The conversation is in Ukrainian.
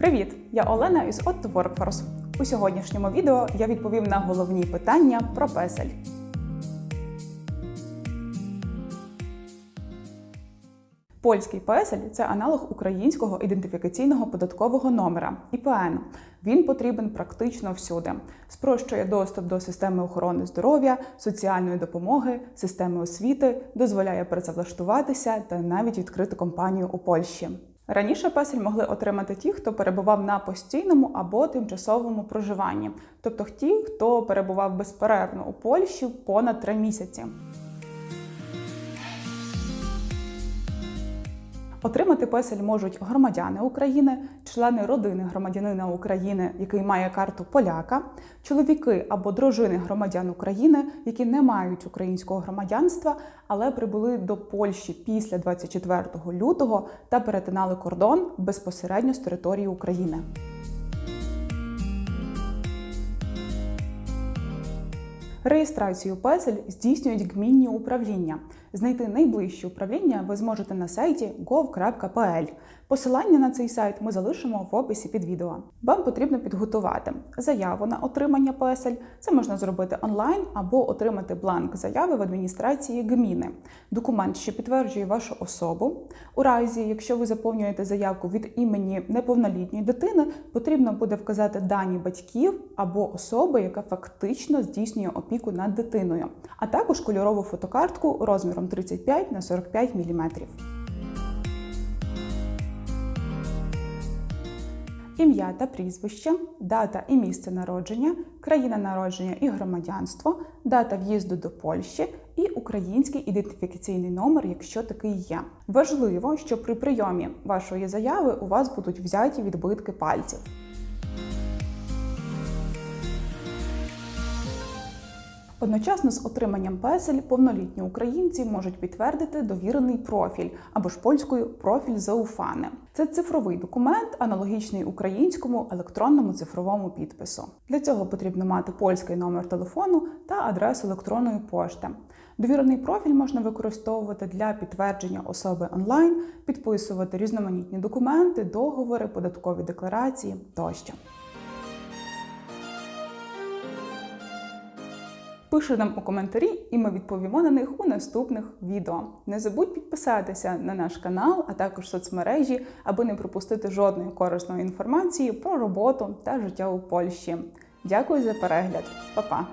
Привіт! Я Олена із Otto Workforce. У сьогоднішньому відео я відповім на головні питання про песель. Польський песель це аналог українського ідентифікаційного податкового номера ІПН. Він потрібен практично всюди. Спрощує доступ до системи охорони здоров'я, соціальної допомоги, системи освіти, дозволяє працевлаштуватися та навіть відкрити компанію у Польщі. Раніше песель могли отримати ті, хто перебував на постійному або тимчасовому проживанні, тобто ті, хто перебував безперервно у Польщі понад три місяці. Отримати песель можуть громадяни України, члени родини громадянина України, який має карту поляка, чоловіки або дружини громадян України, які не мають українського громадянства, але прибули до Польщі після 24 лютого та перетинали кордон безпосередньо з території України. Реєстрацію песель здійснюють гмінні управління. Знайти найближче управління ви зможете на сайті gov.pl. Посилання на цей сайт ми залишимо в описі під відео. Вам потрібно підготувати заяву на отримання песель. Це можна зробити онлайн або отримати бланк заяви в адміністрації гміни. Документ, що підтверджує вашу особу. У разі, якщо ви заповнюєте заявку від імені неповнолітньої дитини, потрібно буде вказати дані батьків або особи, яка фактично здійснює опіку над дитиною, а також кольорову фотокартку розміром 35 на 45 мм. Ім'я та прізвище, дата і місце народження, країна народження і громадянство, дата в'їзду до Польщі і український ідентифікаційний номер, якщо такий є. Важливо, що при прийомі вашої заяви у вас будуть взяті відбитки пальців. Одночасно з отриманням песель повнолітні українці можуть підтвердити довірений профіль або ж польською профіль зауфане. Це цифровий документ, аналогічний українському електронному цифровому підпису. Для цього потрібно мати польський номер телефону та адресу електронної пошти. Довірений профіль можна використовувати для підтвердження особи онлайн, підписувати різноманітні документи, договори, податкові декларації тощо. Пиши нам у коментарі, і ми відповімо на них у наступних відео. Не забудь підписатися на наш канал, а також соцмережі, аби не пропустити жодної корисної інформації про роботу та життя у Польщі. Дякую за перегляд, Па-па!